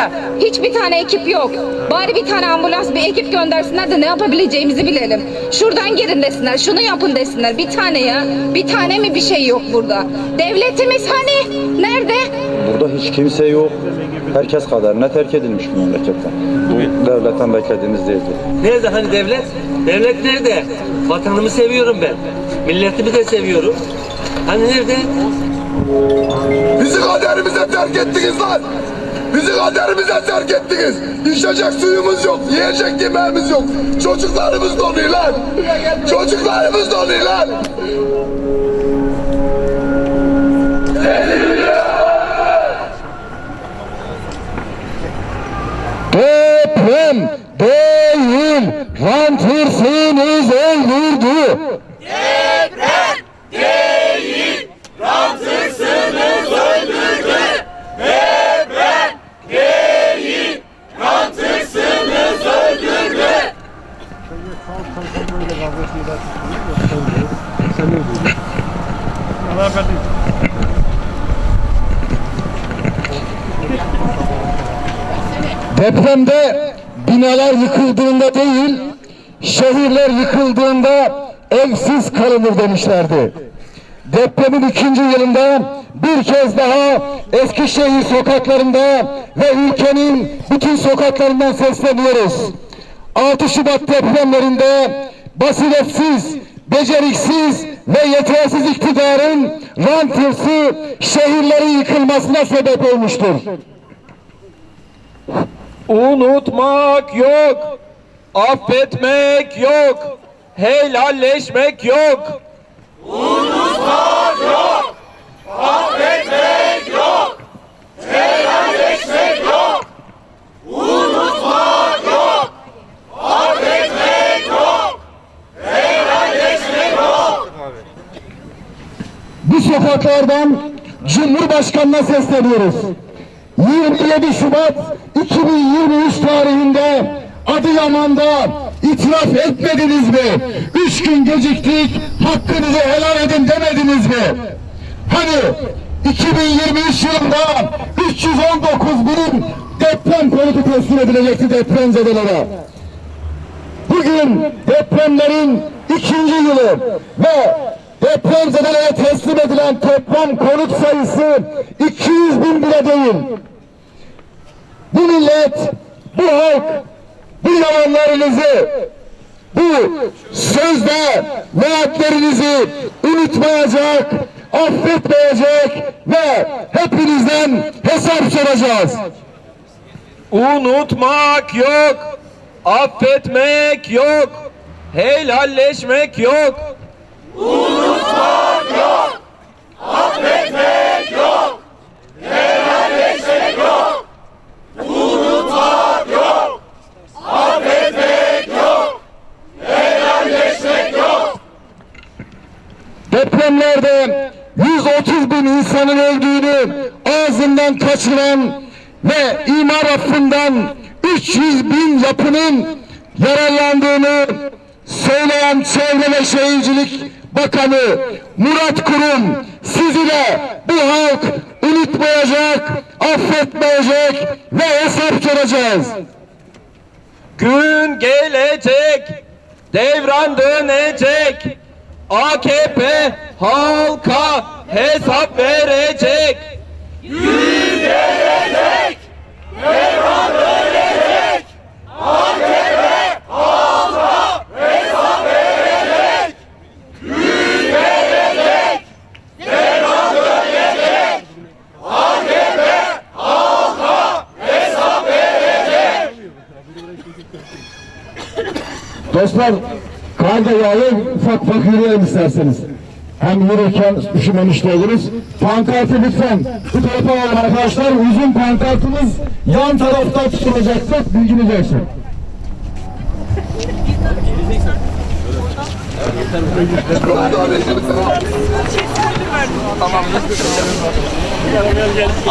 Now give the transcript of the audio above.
da hiçbir tane ekip yok. Bari bir tane ambulans bir ekip göndersinler de ne yapabileceğimizi bilelim. Şuradan girin desinler, şunu yapın desinler. Bir tane ya. Bir tane mi bir şey yok burada? Devletimiz hani? Nerede? Burada hiç kimse yok. Herkes kaderine terk edilmiş bu memleketten. Bu devletten beklediğimiz değildi. Nerede hani devlet? Devlet nerede? Vatanımı seviyorum ben. Milletimi de seviyorum. Hani nerede? Bizi kaderimize terk ettiniz lan. Bizi kaderimize terk ettiniz. İçecek suyumuz yok, yiyecek yemeğimiz yok. Çocuklarımız donuyor lan. Çocuklarımız donuyor lan. Deprem değil, rant hırsınız öldürdü. Depremde binalar yıkıldığında değil, şehirler yıkıldığında evsiz kalınır demişlerdi. Depremin ikinci yılında bir kez daha Eskişehir sokaklarında ve ülkenin bütün sokaklarından sesleniyoruz. 6 Şubat depremlerinde basiretsiz, beceriksiz ve yetersiz iktidarın rant hırsı şehirlerin yıkılmasına sebep olmuştur. Unutmak yok, affetmek yok, helalleşmek yok. bu sokaklardan Cumhurbaşkanı'na sesleniyoruz. 27 Şubat 2023 tarihinde Adıyaman'da itiraf etmediniz mi? Üç gün geciktik, hakkınızı helal edin demediniz mi? Hani 2023 yılında 319 bin deprem konutu teslim edilecekti depremzedelere. Bugün depremlerin ikinci yılı ve depremzedelere teslim edilen deprem konut sayısı 200 bin bile değil. Bu millet, bu halk, bu yalanlarınızı, bu sözde vaatlerinizi unutmayacak, affetmeyecek ve hepinizden hesap soracağız. Unutmak yok, affetmek yok, helalleşmek yok. Depremlerde 130 bin insanın öldüğünü ağzından kaçıran ve imar affından 300 bin yapının yararlandığını söyleyen Çevre ve Şehircilik Bakanı Murat Kurum sizi de bu halk unutmayacak, affetmeyecek ve hesap soracağız. Gün gelecek, devran dönecek. AKP halka hesap verecek. Dostlar karda yağlı ufak ufak yürüyelim isterseniz. Hem yürürken üşümemiş de oluruz. Pankartı lütfen bu tarafa alalım arkadaşlar. Uzun pankartımız yan tarafta tutulacaktır. Bilginiz olsun.